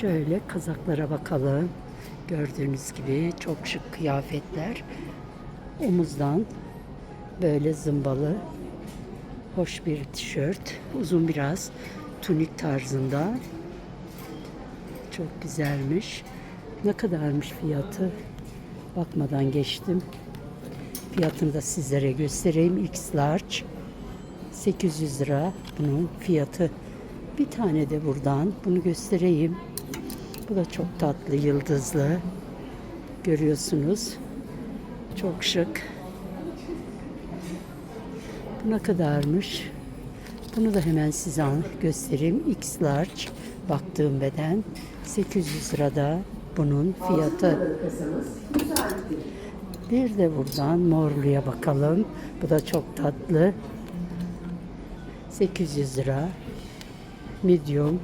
Şöyle kazaklara bakalım. Gördüğünüz gibi çok şık kıyafetler. Omuzdan böyle zımbalı hoş bir tişört. Uzun biraz tunik tarzında. Çok güzelmiş. Ne kadarmış fiyatı? Bakmadan geçtim. Fiyatını da sizlere göstereyim. X large 800 lira bunun fiyatı. Bir tane de buradan bunu göstereyim. Bu da çok tatlı, yıldızlı. Görüyorsunuz. Çok şık. Bu ne kadarmış? Bunu da hemen size göstereyim. X large baktığım beden 800 lirada bunun fiyatı. Bir de buradan morluya bakalım. Bu da çok tatlı. 800 lira. Medium.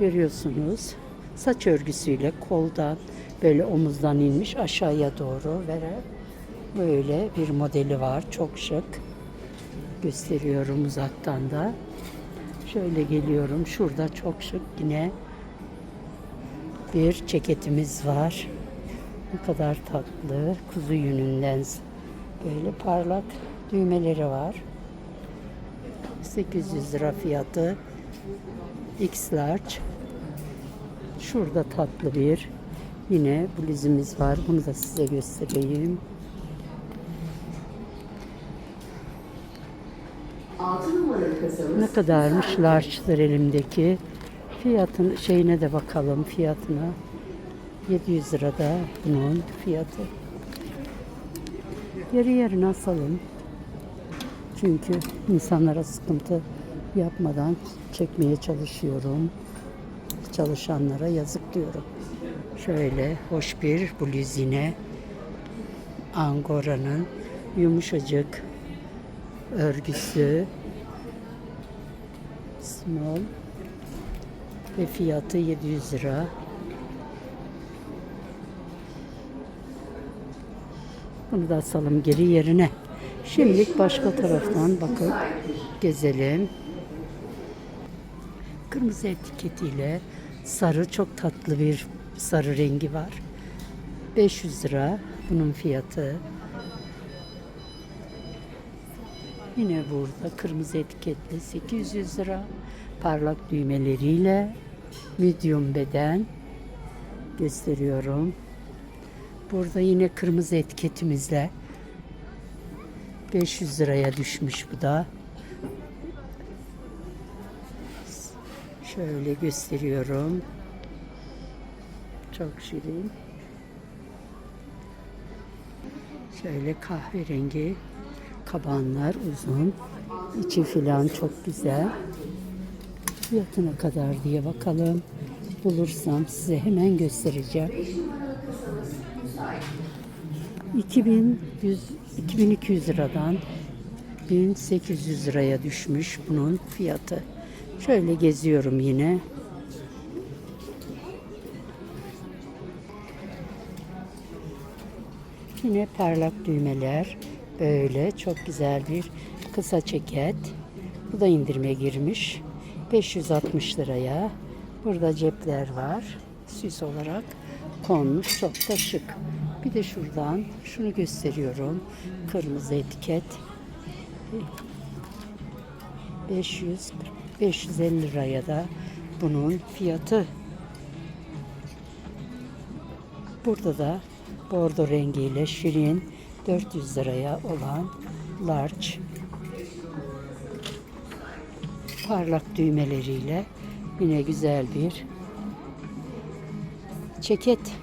Görüyorsunuz. Saç örgüsüyle koldan böyle omuzdan inmiş aşağıya doğru vere böyle bir modeli var. Çok şık. Gösteriyorum uzaktan da. Şöyle geliyorum. Şurada çok şık yine bir ceketimiz var. Ne kadar tatlı. Kuzu yününden böyle parlak düğmeleri var. 800 lira fiyatı. X large. Şurada tatlı bir yine bluzumuz var. Bunu da size göstereyim. 6 numaralı kasamız Ne kadarmış large'dır elimdeki. Fiyatın şeyine de bakalım fiyatına. 700 lirada bunun fiyatı. Yarı yarına asalım. Çünkü insanlara sıkıntı yapmadan çekmeye çalışıyorum. Çalışanlara yazık diyorum. Şöyle hoş bir bluz yine. Angora'nın yumuşacık örgüsü. Small ve fiyatı 700 lira. Bunu da asalım geri yerine. Şimdilik başka taraftan bakıp gezelim. Kırmızı etiketiyle sarı çok tatlı bir sarı rengi var. 500 lira bunun fiyatı. Yine burada kırmızı etiketli 800 lira. Parlak düğmeleriyle medium beden gösteriyorum. Burada yine kırmızı etiketimizle 500 liraya düşmüş bu da. Şöyle gösteriyorum. Çok şirin. Şöyle kahverengi kabanlar uzun. İçi filan çok güzel. Fiyatına kadar diye bakalım. Bulursam size hemen göstereceğim. 2100 2200 liradan 1800 liraya düşmüş bunun fiyatı. Şöyle geziyorum yine. Yine parlak düğmeler. Böyle çok güzel bir kısa ceket. Bu da indirime girmiş. 560 liraya. Burada cepler var. Süs olarak konmuş. Çok da şık. Bir de şuradan şunu gösteriyorum. Kırmızı etiket. 500 550 liraya da bunun fiyatı. Burada da bordo rengiyle şirin 400 liraya olan large parlak düğmeleriyle yine güzel bir ceket